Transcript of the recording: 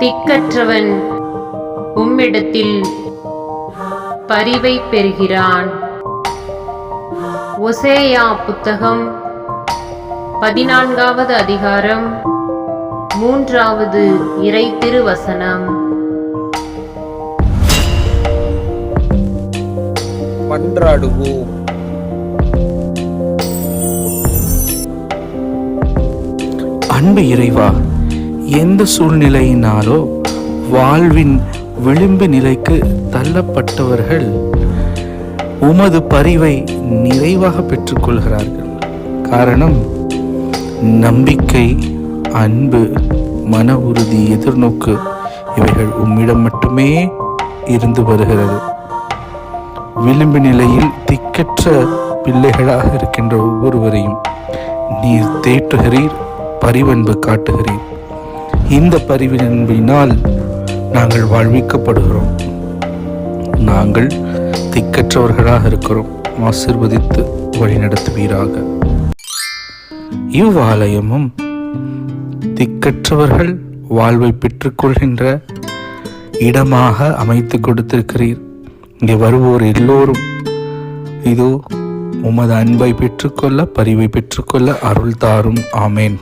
திக்கற்றவன் உம்மிடத்தில் பரிவை பெறுகிறான். ஒசேயா புத்தகம் பதினான்காவது அதிகாரம் மூன்றாவது இறை திருவசனம் மன்றாடுவோம் அன்பு இறைவா எந்த சூழ்நிலையினாலோ வாழ்வின் விளிம்பு நிலைக்கு தள்ளப்பட்டவர்கள் உமது பரிவை நிறைவாக பெற்றுக்கொள்கிறார்கள். காரணம் நம்பிக்கை அன்பு மன உறுதி எதிர்நோக்கு இவைகள் உம்மிடம் மட்டுமே இருந்து வருகிறது. விளிம்பு நிலையில் திக்கற்ற பிள்ளைகளாக இருக்கின்ற ஒவ்வொருவரையும் நீர் தேற்றுகிறீர். பரிவன்பு காட்டுகிறேன். இந்த பரிவன்பினால் நாங்கள் வாழ்விக்கப்படுகிறோம். நாங்கள் திக்கற்றவர்களாக இருக்கிறோம். ஆசிர்வதித்து வழிநடத்துவீராக. இவ்வாலயமும் திக்கற்றவர்கள் வாழ்வை பெற்றுக்கொள்கின்ற இடமாக அமைத்து கொடுத்திருக்கிறீர். இங்கே வருவோர் எல்லோரும் இதோ உமது அன்பை பெற்றுக்கொள்ள பரிவை பெற்றுக்கொள்ள அருள் தாரும். ஆமேன்.